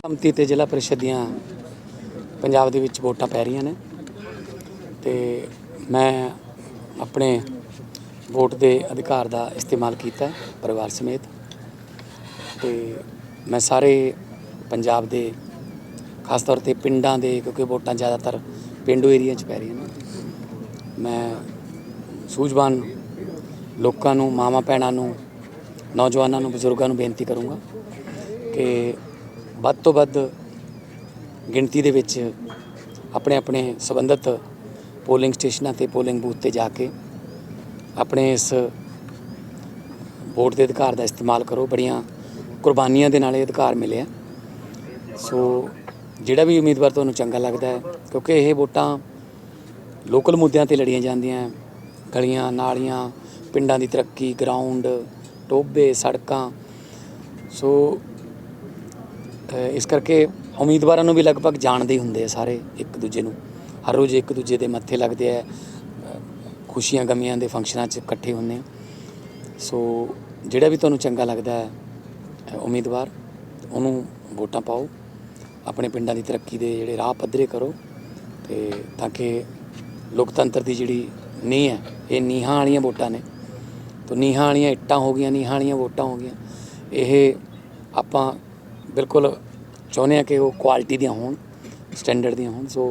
ਸੰਮਤੀ ਤੇ ਜ਼ਿਲ੍ਹਾ ਪਰਿਸ਼ਦ ਦੀਆਂ ਪੰਜਾਬ ਦੇ ਵਿੱਚ ਵੋਟਾਂ ਪੈ ਰਹੀਆਂ ਨੇ ਤੇ ਮੈਂ ਆਪਣੇ ਵੋਟ ਦੇ ਅਧਿਕਾਰ ਦਾ ਇਸਤੇਮਾਲ ਕੀਤਾ ਪਰਿਵਾਰ ਸਮੇਤ ਤੇ ਮੈਂ ਸਾਰੇ ਪੰਜਾਬ ਦੇ, ਖਾਸ ਤੌਰ ਤੇ ਪਿੰਡਾਂ ਦੇ, ਕਿਉਂਕਿ ਵੋਟਾਂ ਜ਼ਿਆਦਾਤਰ ਪਿੰਡੂ ਏਰੀਆ 'ਚ ਪੈ ਰਹੀਆਂ ਨੇ, ਮੈਂ ਸੂਝਵਾਨ ਲੋਕਾਂ ਨੂੰ ਮਾਵਾਂ ਭੈਣਾਂ ਨੂੰ, ਨੌਜਵਾਨਾਂ ਨੂੰ, ਬਜ਼ੁਰਗਾਂ ਨੂੰ ਬੇਨਤੀ ਕਰੂੰਗਾ ਕਿ ਵੱਧ ਤੋਂ ਵੱਧ ਗਿਣਤੀ ਦੇ ਵਿੱਚ ਆਪਣੇ ਆਪਣੇ ਸੰਬੰਧਿਤ ਪੋਲਿੰਗ ਸਟੇਸ਼ਨਾਂ ਤੇ ਪੋਲਿੰਗ ਬੂਥ ਤੇ ਜਾ ਕੇ ਆਪਣੇ ਇਸ ਵੋਟ ਦੇ ਅਧਿਕਾਰ ਦਾ ਇਸਤੇਮਾਲ ਕਰੋ। ਬੜੀਆਂ ਕੁਰਬਾਨੀਆਂ ਦੇ ਨਾਲ ਇਹ ਅਧਿਕਾਰ ਮਿਲਿਆ ਸੋ ਜਿਹੜਾ ਵੀ ਉਮੀਦਵਾਰ ਤੁਹਾਨੂੰ ਚੰਗਾ ਲੱਗਦਾ ਹੈ, ਕਿਉਂਕਿ ਇਹ ਵੋਟਾਂ ਲੋਕਲ ਮੁੱਦਿਆਂ ਤੇ ਲੜੀਆਂ ਜਾਂਦੀਆਂ ਗਲੀਆਂ, ਨਾਲੀਆਂ, ਪਿੰਡਾਂ ਦੀ ਤਰੱਕੀ, ਗਰਾਊਂਡ ਟੋਬੇ ਸੜਕਾਂ। ਸੋ ਇਸ ਕਰਕੇ ਉਮੀਦਵਾਰਾਂ ਨੂੰ ਵੀ ਲਗਭਗ ਜਾਣਦੇ ਹੀ ਹੁੰਦੇ ਆ ਸਾਰੇ ਇੱਕ ਦੂਜੇ ਨੂੰ। ਹਰ ਰੋਜ਼ ਇੱਕ ਦੂਜੇ ਦੇ ਮੱਥੇ ਲੱਗਦੇ ਆ ਖੁਸ਼ੀਆਂ ਗਮੀਆਂ ਦੇ ਫੰਕਸ਼ਨਾਂ 'ਚ ਇਕੱਠੇ ਹੁੰਦੇ ਆ। ਸੋ ਜਿਹੜਾ ਵੀ ਤੁਹਾਨੂੰ ਚੰਗਾ ਲੱਗਦਾ ਹੈ ਉਮੀਦਵਾਰ, ਉਹਨੂੰ ਵੋਟਾਂ ਪਾਓ। ਆਪਣੇ ਪਿੰਡਾਂ ਦੀ ਤਰੱਕੀ ਦੇ ਜਿਹੜੇ ਰਾਹ ਪੱਧਰੇ ਕਰੋ ਤੇ ਤਾਂ ਕਿ ਲੋਕਤੰਤਰ ਦੀ ਜਿਹੜੀ ਨੀਂਹ ਹੈ, ਇਹ ਨੀਹਾਂ ਵਾਲੀਆਂ ਵੋਟਾਂ ਨੇ। ਤੋ ਨੀਹਾਂ ਵਾਲੀਆਂ ਇੱਟਾਂ ਹੋ ਗਈਆਂ, ਨੀਹਾਂ ਵਾਲੀਆਂ ਵੋਟਾਂ ਹੋ ਗਈਆਂ। ਇਹ ਆਪਾਂ ਬਿਲਕੁਲ ਚਾਹੁੰਦੇ ਹਾਂ ਕਿ ਉਹ ਕੁਆਲਿਟੀ ਦੀਆਂ ਹੋਣ ਸਟੈਂਡਰਡ ਦੀਆਂ ਹੋਣ ਸੋ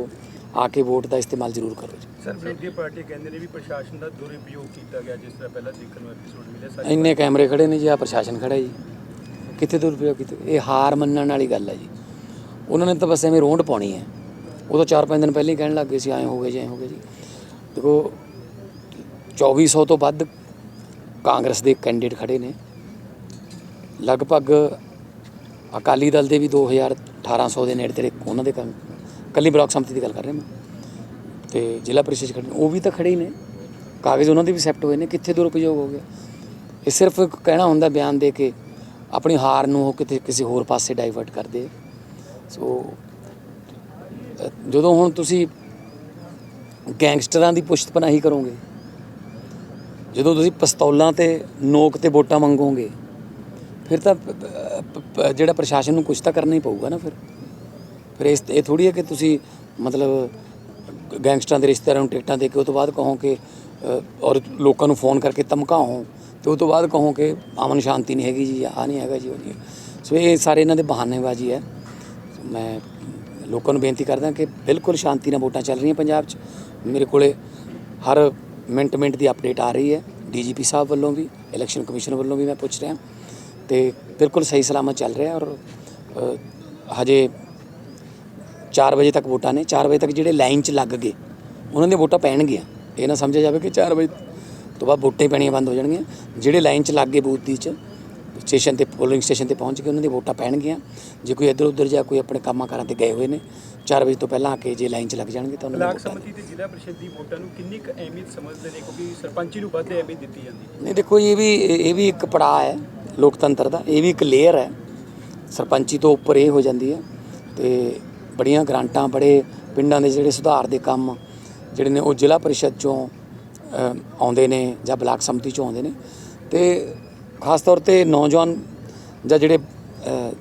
ਆ ਕੇ ਵੋਟ ਦਾ ਇਸਤੇਮਾਲ ਜ਼ਰੂਰ ਕਰੋ ਜੀ। ਸਰ ਵਿਰੋਧੀ ਪਾਰਟੀ ਕਹਿੰਦੇ ਨੇ ਵੀ ਪ੍ਰਸ਼ਾਸਨ ਦਾ ਦੁਰਉਪਯੋਗ ਕੀਤਾ ਗਿਆ ਜਿਸ ਤਰ੍ਹਾਂ ਪਹਿਲਾਂ ਦੇਖਣ ਨੂੰ ਐਪੀਸੋਡ ਮਿਲਿਆ ਸੱਚ ਇੰਨੇ ਕੈਮਰੇ ਖੜੇ ਨੇ ਜੀ ਆ ਪ੍ਰਸ਼ਾਸਨ ਖੜਾ ਜੀ। ਕਿੱਥੇ ਦੁਰਉਪਯੋਗ ਕੀਤਾ? ਇਹ ਹਾਰ ਮੰਨਣ ਵਾਲੀ ਗੱਲ ਹੈ ਜੀ। ਉਹਨਾਂ ਨੇ ਤਾਂ ਬਸ ਐਵੇਂ ਰੋਂਡ ਪਾਉਣੀ ਹੈ। ਉਦੋਂ 4-5 ਦਿਨ ਪਹਿਲਾਂ ਹੀ ਕਹਿਣ ਲੱਗੇ ਸੀ ਐਂ ਹੋ ਗਏ ਜੀ ਐਂ ਹੋ ਗਏ ਜੀ। ਦੇਖੋ 2400 ਤੋਂ ਵੱਧ ਕਾਂਗਰਸ ਦੇ ਕੈਂਡੀਡੇਟ ਖੜੇ ਨੇ। ਲਗਭਗ ਅਕਾਲੀ ਦਲ ਦੇ ਵੀ 2000 1800 ਦੇ ਨੇੜੇ ਤੇੜੇ ਉਹਨਾਂ ਦੇ ਕੰਮ ਕੱਲੀ ਬਲਾਕ ਸੰਮਤੀ ਦੀ ਗੱਲ ਕਰ ਰਿਹਾ ਮੈਂ। ਤੇ ਜ਼ਿਲ੍ਹਾ ਪ੍ਰੀਸ਼ਦ ਖੜੇ ਨੇ। ਉਹ ਵੀ ਤਾਂ ਖੜੇ ਹੀ ਨੇ। ਕਾਗਜ਼ ਉਹਨਾਂ ਦੇ ਵੀ ਸੈਪਟ ਹੋਏ ਨੇ। ਕਿੱਥੇ ਦੁਰਉਪਯੋਗ ਹੋ ਗਿਆ? ਇਹ ਸਿਰਫ ਕਹਿਣਾ ਹੁੰਦਾ ਬਿਆਨ ਦੇ ਕੇ ਆਪਣੀ ਹਾਰ ਨੂੰ ਉਹ ਕਿਤੇ ਕਿਸੇ ਹੋਰ ਪਾਸੇ ਡਾਈਵਰਟ ਕਰਦੇ ਸੋ ਜਦੋਂ ਹੁਣ ਤੁਸੀਂ ਗੈਂਗਸਟਰਾਂ ਦੀ ਪੁਸ਼ਤ ਪਨਾਹੀ ਕਰੋਗੇ, ਜਦੋਂ ਤੁਸੀਂ ਪਿਸਤੌਲਾਂ ਤੇ ਨੋਕ ਤੇ ਵੋਟਾਂ ਮੰਗੋਗੇ ਫਿਰ ਤਾਂ ਜਿਹੜਾ ਪ੍ਰਸ਼ਾਸਨ ਨੂੰ ਕੁਝ ਤਾਂ ਕਰਨਾ ਹੀ ਪਊਗਾ ਨਾ ਫਿਰ। ਫਿਰ ਇਸ, ਇਹ ਥੋੜੀ ਹੈ ਕਿ ਤੁਸੀਂ ਮਤਲਬ ਗੈਂਗਸਟਰਾਂ ਦੇ ਰਿਸ਼ਤੇਦਾਰਾਂ ਨੂੰ ਟਿਕਟਾਂ ਦੇ ਕੇ ਉਹ ਤੋਂ ਬਾਅਦ ਕਹੋ ਕਿ ਔਰ ਲੋਕਾਂ ਨੂੰ ਫੋਨ ਕਰਕੇ ਧਮਕਾਓ, ਤੇ ਉਹ ਤੋਂ ਬਾਅਦ ਕਹੋ ਕਿ ਅਮਨ ਸ਼ਾਂਤੀ ਨਹੀਂ ਹੈਗੀ ਜੀ ਆ ਨਹੀਂ ਹੈਗਾ ਜੀ, ਉਹ ਨਹੀਂ ਸੋ ਇਹ ਸਾਰੇ ਇਹਨਾਂ ਦੇ ਬਹਾਨੇਬਾਜ਼ੀ ਹੈ। ਮੈਂ ਲੋਕਾਂ ਨੂੰ ਬੇਨਤੀ ਕਰਦਾ ਕਿ ਬਿਲਕੁਲ ਸ਼ਾਂਤੀ ਨਾਲ ਵੋਟਾਂ ਚੱਲ ਰਹੀਆਂ ਪੰਜਾਬ 'ਚ। ਮੇਰੇ ਕੋਲੇ ਹਰ ਮਿੰਟ ਮਿੰਟ ਦੀ ਅਪਡੇਟ ਆ ਰਹੀ ਹੈ। ਡੀਜੀਪੀ ਸਾਹਿਬ ਵੱਲੋਂ ਵੀ, ਇਲੈਕਸ਼ਨ ਕਮਿਸ਼ਨ ਵੱਲੋਂ ਵੀ ਮੈਂ ਪੁੱਛ ਰਿਹਾ। ਤੇ ਬਿਲਕੁਲ ਸਹੀ ਸਲਾਮਤ ਚੱਲ ਰਿਹਾ ਔਰ ਹਜੇ 4 ਵਜੇ ਤੱਕ ਵੋਟਾਂ ਨੇ 4 ਵਜੇ ਤੱਕ ਜਿਹੜੇ ਲਾਈਨ 'ਚ ਲੱਗ ਗਏ ਉਹਨਾਂ ਦੀਆਂ ਵੋਟਾਂ ਪੈਣਗੀਆਂ। ਇਹ ਨਾ ਸਮਝਿਆ ਜਾਵੇ ਕਿ 4 ਵਜੇ ਤੋਂ ਬਾਅਦ ਵੋਟਾਂ ਪੈਣੀਆਂ ਬੰਦ ਹੋ ਜਾਣਗੀਆਂ। ਜਿਹੜੇ ਲਾਈਨ 'ਚ ਲੱਗ ਗਏ ਬੂਥ ਦੀ 'ਚ ਸਟੇਸ਼ਨ ਤੇ ਪੋਲਿੰਗ ਸਟੇਸ਼ਨ ਤੇ ਪਹੁੰਚ ਕੇ ਉਹਨਾਂ ਦੀ ਵੋਟਾਂ ਪੈਣਗੀਆਂ। ਜੇ ਕੋਈ ਇੱਧਰ ਉੱਧਰ ਜਾਂ ਕੋਈ ਆਪਣੇ ਕੰਮਾਂ ਕਾਰਾਂ ਤੇ ਗਏ ਹੋਏ ਨੇ 4 ਵਜੇ ਤੋਂ ਪਹਿਲਾਂ ਆ ਕੇ ਜੇ ਲਾਈਨ 'ਚ ਲੱਗ ਜਾਣਗੇ ਤਾਂ ਉਹਨਾਂ ਦੀ ਬਲਾਕ ਸਮਿਤੀ ਤੇ ਜ਼ਿਲ੍ਹਾ ਪ੍ਰੀਸ਼ਦ ਦੀ ਵੋਟਾਂ ਨੂੰ ਕਿੰਨੀ ਕੁ ਅਹਿਮੀਅਤ ਸਮਝਦੇ ਨੇ? ਕਿਉਂਕਿ ਸਰਪੰਚੀ ਨੂੰ ਵੱਧ ਅਹਿਮੀਅਤ ਦਿੱਤੀ ਜਾਂਦੀ ਹੈ। ਨਹੀਂ ਦੇਖੋ ਇਹ ਵੀ ਇਹ ਵੀ ਇੱਕ ਪੜਾਅ ਹੈ। ਲੋਕਤੰਤਰ ਦਾ ਇਹ ਵੀ ਇੱਕ ਲੇਅਰ ਹੈ। ਸਰਪੰਚੀ ਤੋਂ ਉੱਪਰ ਇਹ ਹੋ ਜਾਂਦੀ ਹੈ ਤੇ ਬੜੀਆਂ ਗ੍ਰਾਂਟਾਂ ਬੜੇ ਪਿੰਡਾਂ ਦੇ ਜਿਹੜੇ ਸੁਧਾਰ ਦੇ ਕੰਮ ਜਿਹੜੇ ਨੇ ਉਹ ਜ਼ਿਲ੍ਹਾ ਪਰਿਸ਼ਦ ਚੋਂ ਆਉਂਦੇ ਨੇ ਜਾਂ ਬਲਾਕ ਸੰਮਤੀ ਚੋਂ ਆਉਂਦੇ ਨੇ। ਤੇ ਖਾਸ ਤੌਰ ਤੇ ਨੌਜਵਾਨ ਜਾਂ ਜਿਹੜੇ ਅ,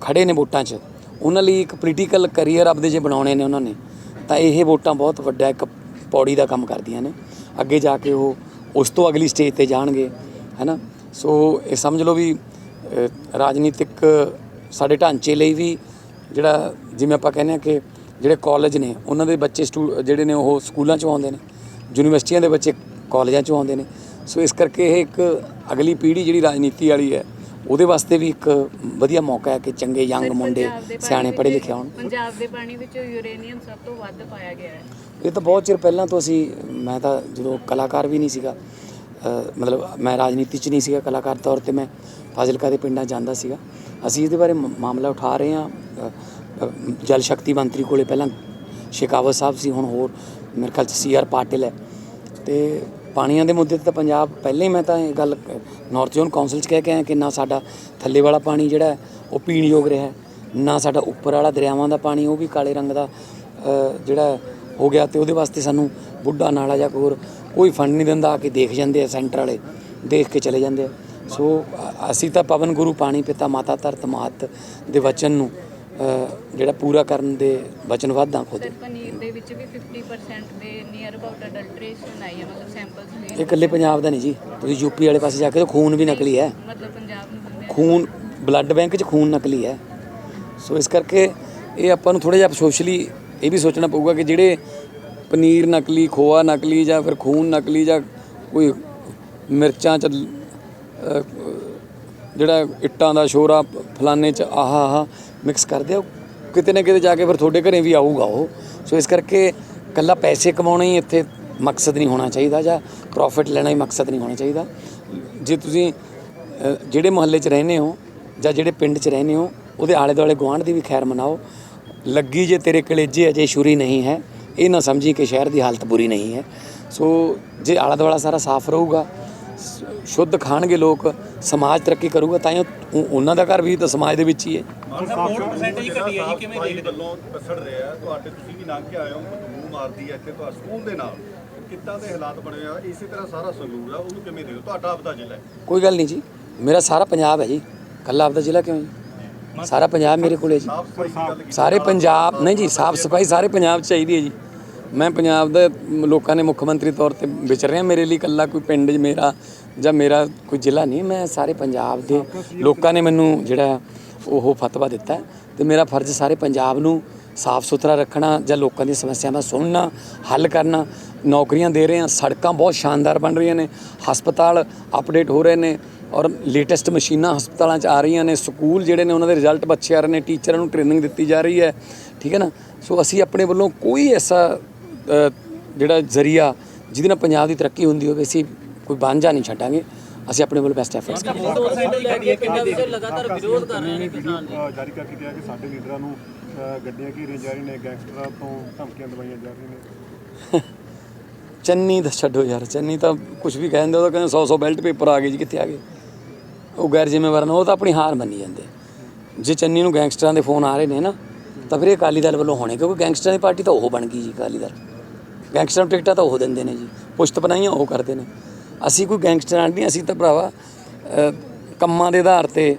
ਖੜੇ ਨੇ ਵੋਟਾਂ 'ਚ ਉਹਨਾਂ ਲਈ ਇੱਕ ਪੋਲੀਟੀਕਲ ਕੈਰੀਅਰ ਆਪਦੇ ਜੇ ਬਣਾਉਣੇ ਨੇ ਉਹਨਾਂ ਨੇ ਤਾਂ ਇਹ ਵੋਟਾਂ ਬਹੁਤ ਵੱਡਾ ਇੱਕ ਪੌੜੀ ਦਾ ਕੰਮ ਕਰਦੀਆਂ ਨੇ। ਅੱਗੇ ਜਾ ਕੇ ਉਹ ਉਸ ਤੋਂ ਅਗਲੀ ਸਟੇਜ ਤੇ ਜਾਣਗੇ ਹੈਨਾ ਸੋ ਇਹ ਸਮਝ ਲਓ ਵੀ ਰਾਜਨੀਤਿਕ ਸਾਡੇ ਢਾਂਚੇ ਲਈ ਵੀ ਜਿਹੜਾ ਜਿਵੇਂ ਆਪਾਂ ਕਹਿੰਦੇ ਆ ਕਿ ਜਿਹੜੇ ਕਾਲਜ ਨੇ ਉਹਨਾਂ ਦੇ ਬੱਚੇ ਜਿਹੜੇ ਨੇ ਉਹ ਸਕੂਲਾਂ ਚੋਂ ਆਉਂਦੇ ਨੇ ਯੂਨੀਵਰਸਿਟੀਆਂ ਦੇ ਬੱਚੇ ਕਾਲਜਾਂ ਚੋਂ ਆਉਂਦੇ ਨੇ। ਸੋ ਇਸ ਕਰਕੇ ਇਹ ਇੱਕ ਅਗਲੀ ਪੀੜ੍ਹੀ ਜਿਹੜੀ ਰਾਜਨੀਤੀ ਵਾਲੀ ਹੈ ਉਹਦੇ ਵਾਸਤੇ ਵੀ ਇੱਕ ਵਧੀਆ ਮੌਕਾ ਹੈ ਕਿ ਚੰਗੇ ਯੰਗ ਮੁੰਡੇ ਸਿਆਣੇ ਪੜ੍ਹੇ ਲਿਖੇ ਹੋਣ ਪੰਜਾਬ ਦੇ ਪਾਣੀ ਵਿੱਚ ਯੂਰੇਨੀਅਮ ਸਭ ਤੋਂ ਵੱਧ ਪਾਇਆ ਗਿਆ ਹੈ। ਇਹ ਤਾਂ ਬਹੁਤ ਚਿਰ ਪਹਿਲਾਂ ਤੋਂ ਅਸੀਂ ਮੈਂ ਤਾਂ ਜਦੋਂ ਕਲਾਕਾਰ ਵੀ ਨਹੀਂ ਸੀਗਾ ਮਤਲਬ ਮੈਂ ਰਾਜਨੀਤੀ 'ਚ ਨਹੀਂ ਸੀਗਾ ਕਲਾਕਾਰ ਤੌਰ ਤੇ, ਮੈਂ ਫਾਜ਼ਿਲਕਾ ਦੇ ਪਿੰਡਾਂ ਜਾਂਦਾ ਸੀਗਾ। ਅਸੀਂ ਇਹਦੇ ਬਾਰੇ ਮਾਮਲਾ ਉਠਾ ਰਹੇ ਹਾਂ। ਜਲ ਸ਼ਕਤੀ ਮੰਤਰੀ ਕੋਲੇ ਪਹਿਲਾਂ ਸ਼ੇਖਾਵਤ ਸਾਹਿਬ ਸੀ, ਹੁਣ ਹੋਰ ਮੇਰੇ ਖਿਆਲ 'ਚ ਸੀ ਆਰ ਪਾਟਿਲ ਹੈ। ਤੇ ਪਾਣੀਆਂ ਦੇ ਮੁੱਦੇ ਤੇ ਤਾਂ ਪੰਜਾਬ ਪਹਿਲਾਂ ਹੀ ਮੈਂ ਤਾਂ ਇਹ ਗੱਲ ਨਾਰਥ ਜ਼ੋਨ ਕਾਉਂਸਲ 'ਚ ਕਹਿ ਕੇ ਆਇਆ ਕਿ ਨਾ ਸਾਡਾ ਥੱਲੇ ਵਾਲਾ ਪਾਣੀ ਜਿਹੜਾ ਉਹ ਪੀਣ ਯੋਗ ਰਿਹਾ ਨਾ ਸਾਡਾ ਉੱਪਰ ਵਾਲਾ ਦਰਿਆਵਾਂ ਦਾ ਪਾਣੀ, ਉਹ ਵੀ ਕਾਲੇ ਰੰਗ ਦਾ ਜਿਹੜਾ ਹੋ ਗਿਆ। ਤੇ ਉਹਦੇ ਵਾਸਤੇ ਸਾਨੂੰ ਬੁੱਢਾ ਨਾਲਾ ਜਾਂ ਕੋਈ ਹੋਰ ਕੋਈ ਫੰਡ ਨਹੀਂ ਦਿੰਦਾ ਆ ਕੇ ਦੇਖ ਜਾਂਦੇ ਆ ਸੈਂਟਰ ਵਾਲੇ ਦੇਖ ਕੇ ਚਲੇ ਜਾਂਦੇ ਆ। ਸੋ ਅਸੀਂ ਤਾਂ ਪਵਨ ਗੁਰੂ ਪਾਣੀ ਪਿਤਾ ਮਾਤਾ ਧਰਤ ਮਾਤ ਦੇ ਵਚਨ ਨੂੰ ਜਿਹੜਾ ਪੂਰਾ ਕਰਨ ਦੇ ਵਚਨਬੱਧ ਹਾਂ ਖੁਦ। ਪਨੀਰ ਦੇ ਵਿੱਚ ਵੀ 50% ਦੇ ਨੀਅਰ ਅਬਾਊਟ ਅਡਲਟ੍ਰੇਸ਼ਨ ਆਈ ਹੈ ਮਤਲਬ ਸੈਂਪਲਸ ਇਹ ਇਕੱਲੇ ਪੰਜਾਬ ਦਾ ਨਹੀਂ ਜੀ। ਤੁਸੀਂ ਯੂਪੀ ਵਾਲੇ ਪਾਸੇ ਜਾ ਕੇ ਦੇਖੋ ਖੂਨ ਵੀ ਨਕਲੀ ਹੈ। ਮਤਲਬ ਪੰਜਾਬ ਨੂੰ ਆ। ਖੂਨ ਬਲੱਡ ਬੈਂਕ 'ਚ ਖੂਨ ਨਕਲੀ ਹੈ। ਸੋ ਇਸ ਕਰਕੇ ਇਹ ਆਪਾਂ ਨੂੰ ਥੋੜਾ ਜਿਹਾ ਸੋਸ਼ਲੀ ਇਹ ਵੀ ਸੋਚਣਾ ਪਊਗਾ ਕਿ ਜਿਹੜੇ ਪਨੀਰ ਨਕਲੀ, ਖੋਆ ਨਕਲੀ ਜਾਂ ਫਿਰ ਖੂਨ ਨਕਲੀ ਜਾਂ ਕੋਈ ਮਿਰਚਾਂ 'ਚ ਜਿਹੜਾ ਇੱਟਾਂ ਦਾ ਸ਼ੋਰਾ ਫਲਾਣੇ 'ਚ, ਆਹਾ ਆਹਾ ਮਿਕਸ ਕਰਦੇ ਆ ਕਿਤੇ ਨਾ ਕਿਤੇ ਜਾ ਕੇ ਫਿਰ ਤੁਹਾਡੇ ਘਰੇ ਵੀ ਆਊਗਾ ਉਹ। ਸੋ ਇਸ ਕਰਕੇ ਕੱਲਾ ਪੈਸੇ ਕਮਾਉਣਾ ਹੀ ਇੱਥੇ ਮਕਸਦ ਨਹੀਂ ਹੋਣਾ ਚਾਹੀਦਾ ਜਾਂ ਪ੍ਰੋਫਿਟ ਲੈਣਾ ਹੀ ਮਕਸਦ ਨਹੀਂ ਹੋਣਾ ਚਾਹੀਦਾ। ਜੇ ਤੁਸੀਂ ਜਿਹੜੇ ਮੁਹੱਲੇ 'ਚ ਰਹਿੰਦੇ ਹੋ ਜਾਂ ਜਿਹੜੇ ਪਿੰਡ 'ਚ ਰਹਿੰਦੇ ਹੋ, ਉਹਦੇ ਆਲੇ ਦੁਆਲੇ ਗੁਆਂਢ ਦੀ ਵੀ ਖੈਰ ਮਨਾਓ। ਲੱਗੀ ਜੇ ਤੇਰੇ ਕਲੇਜੇ ਅਜੇ ਛੁਰੀ ਨਹੀਂ ਹੈ ਇਹ ਨਾ ਸਮਝੀ ਕਿ ਸ਼ਹਿਰ ਦੀ ਹਾਲਤ ਬੁਰੀ ਨਹੀਂ ਹੈ। ਸੋ ਜੇ ਆਲਾ ਦੁਆਲਾ ਸਾਰਾ ਸਾਫ਼ ਰਹੂਗਾ ਸ਼ੁੱਧ ਖਾਣਗੇ ਲੋਕ ਸਮਾਜ ਤਰੱਕੀ ਕਰੂਗਾ ਤਾਂ ਉਹਨਾਂ ਦਾ ਘਰ ਵੀ ਤਾਂ ਸਮਾਜ ਦੇ ਵਿੱਚ ਹੀ ਹੈ। ਪਰਸੈਂਟੇਜ ਘਟੀ ਹੈ ਜੀ ਕਿਵੇਂ ਦੇਖਦੇ ਵੱਲੋਂ ਪਸੜ ਰਿਹਾ ਤੁਹਾਡੇ ਤੁਸੀਂ ਵੀ ਲੰਘ ਕੇ ਆਏ ਹੋ ਮੂੰਹ ਮਾਰਦੀ ਹੈ ਇੱਥੇ ਤੁਹਾਡੇ ਸਕੂਲ ਦੇ ਨਾਲ। ਕਿੱਦਾਂ ਦੇ ਹਾਲਾਤ ਬਣੇ ਆ? ਇਸੇ ਤਰ੍ਹਾਂ ਸਾਰਾ ਸੰਗਰੂਰ ਆ ਉਹਨੂੰ ਕਿਵੇਂ ਦੇਖੋ ਤੁਹਾਡਾ ਆਪਦਾ ਜ਼ਿਲ੍ਹਾ ਹੈ। ਕੋਈ ਗੱਲ ਨਹੀਂ ਜੀ ਮੇਰਾ ਸਾਰਾ ਪੰਜਾਬ ਹੈ ਜੀ। ਕੱਲਾ ਆਪਦਾ ਜ਼ਿਲ੍ਹਾ ਕਿਉਂ ਜੀ? ਸਾਰਾ ਪੰਜਾਬ ਮੇਰੇ ਕੋਲੇ ਜੀ। ਸਾਰੇ ਪੰਜਾਬ ਨਹੀਂ ਜੀ ਸਾਫ਼ ਸਫ਼ਾਈ ਸਾਰੇ ਪੰਜਾਬ 'ਚ ਚਾਹੀਦੀ ਹੈ ਜੀ। ਮੈਂ ਪੰਜਾਬ ਦੇ ਲੋਕਾਂ ਨੇ ਮੁੱਖ ਮੰਤਰੀ ਤੌਰ ਤੇ ਵਿਚਰ ਰਿਹਾ, ਮੇਰੇ ਲਈ ਇਕੱਲਾ ਕੋਈ ਪਿੰਡ ਮੇਰਾ ਜਾਂ ਮੇਰਾ ਕੋਈ ਜ਼ਿਲ੍ਹਾ ਨਹੀਂ, ਮੈਂ ਸਾਰੇ ਪੰਜਾਬ ਦੇ ਲੋਕਾਂ ਨੇ ਮੈਨੂੰ ਜਿਹੜਾ ਉਹ ਫਤਵਾ ਦਿੱਤਾ ਹੈ ਤੇ ਮੇਰਾ ਫਰਜ਼ ਸਾਰੇ ਪੰਜਾਬ ਨੂੰ ਸਾਫ਼ ਸੁਥਰਾ ਰੱਖਣਾ ਜਾਂ ਲੋਕਾਂ ਦੀਆਂ ਸਮੱਸਿਆਵਾਂ ਸੁਣਨਾ, ਹੱਲ ਕਰਨਾ, ਨੌਕਰੀਆਂ ਦੇ ਰਹੇ ਹਾਂ, ਸੜਕਾਂ ਬਹੁਤ ਸ਼ਾਨਦਾਰ ਬਣ ਰਹੀਆਂ ਨੇ, ਹਸਪਤਾਲ ਅਪਡੇਟ ਹੋ ਰਹੇ ਨੇ ਔਰ ਲੇਟੈਸਟ ਮਸ਼ੀਨਾਂ ਹਸਪਤਾਲਾਂ 'ਚ ਆ ਰਹੀਆਂ ਨੇ, ਸਕੂਲ ਜਿਹੜੇ ਨੇ ਉਹਨਾਂ ਦੇ ਰਿਜ਼ਲਟ ਬੱਚੇ ਆ ਰਹੇ ਨੇ, ਟੀਚਰਾਂ ਨੂੰ ਟ੍ਰੇਨਿੰਗ ਦਿੱਤੀ ਜਾ ਰਹੀ ਹੈ, ਠੀਕ ਹੈ ਨਾ? ਸੋ ਅਸੀਂ ਆਪਣੇ ਵੱਲੋਂ ਕੋਈ ਐਸਾ ਜਿਹੜਾ ਜ਼ਰੀਆ ਜਿਹਦੇ ਨਾਲ ਪੰਜਾਬ ਦੀ ਤਰੱਕੀ ਹੁੰਦੀ ਹੋਵੇ ਅਸੀਂ ਕੋਈ ਬਾਂਝਾ ਨਹੀਂ ਛੱਡਾਂਗੇ। ਅਸੀਂ ਆਪਣੇ ਵੱਲੋਂ ਬੈਸਟ ਐਫਰਟਸ ਕਰਾਂਗੇ। ਅ, ਜਾਰੀ ਕਰਕੇ ਕਿਹਾ ਕਿ ਸਾਡੇ ਲੀਡਰਾਂ ਨੂੰ ਗੱਡੀਆਂ ਘੇਰੀਆਂ ਜਾ ਰਹੀਆਂ ਨੇ ਗੈਂਗਸਟਰਾਂ ਤੋਂ ਧਮਕੀਆਂ ਦਵਾਈਆਂ ਜਾ ਰਹੀਆਂ ਨੇ। ਚੰਨੀ ਤਾਂ ਛੱਡੋ ਯਾਰ ਚੰਨੀ ਤਾਂ ਕੁਝ ਵੀ ਕਹਿੰਦੇ ਉਹ ਤਾਂ ਕਹਿੰਦੇ 100 100 ਬੈਲਟ ਪੇਪਰ ਆ ਗਏ ਜੀ ਕਿੱਥੇ ਆ ਗਏ? ਉਹ ਗੈਰ ਜ਼ਿੰਮੇਵਾਰ ਨੇ ਉਹ ਤਾਂ ਆਪਣੀ ਹਾਰ ਮੰਨੀ ਜਾਂਦੇ। ਜੇ ਚੰਨੀ ਨੂੰ ਗੈਂਗਸਟਰਾਂ ਦੇ ਫੋਨ ਆ ਰਹੇ ਨੇ ਨਾ ਤਾਂ ਫਿਰ ਇਹ ਅਕਾਲੀ ਦਲ ਵੱਲੋਂ ਹੋਣੇ ਕਿਉਂਕਿ ਗੈਂਗਸਟਰਾਂ ਦੀ ਪਾਰਟੀ ਤਾਂ ਉਹ ਬਣ ਗਈ ਜੀ ਅਕਾਲੀ ਦਲ। ਗੈਂਗਸਟਰਾਂ ਨੂੰ ਟਿਕਟਾਂ ਤਾਂ ਉਹ ਦਿੰਦੇ ਨੇ ਜੀ, ਪੁਸ਼ਤ ਬਣਾਈਆਂ ਉਹ ਕਰਦੇ ਨੇ। ਅਸੀਂ ਕੋਈ ਗੈਂਗਸਟਰਾਂ ਨਹੀਂ ਅਸੀਂ ਤਾਂ ਭਰਾਵਾ ਕੰਮਾਂ ਦੇ ਆਧਾਰ ਤੇ,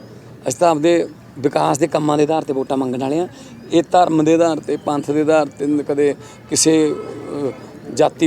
ਅਸੀਂ ਤਾਂ ਆਪਦੇ ਵਿਕਾਸ ਦੇ ਕੰਮਾਂ ਦੇ ਆਧਾਰ ਤੇ ਵੋਟਾਂ ਮੰਗਣ ਵਾਲੇ ਆ ਇਹ ਧਰਮ ਦੇ ਆਧਾਰ ਤੇ, ਪੰਥ ਦੇ ਆਧਾਰ ਤੇ, ਕਦੇ ਕਿਸੇ ਜਾਤੀ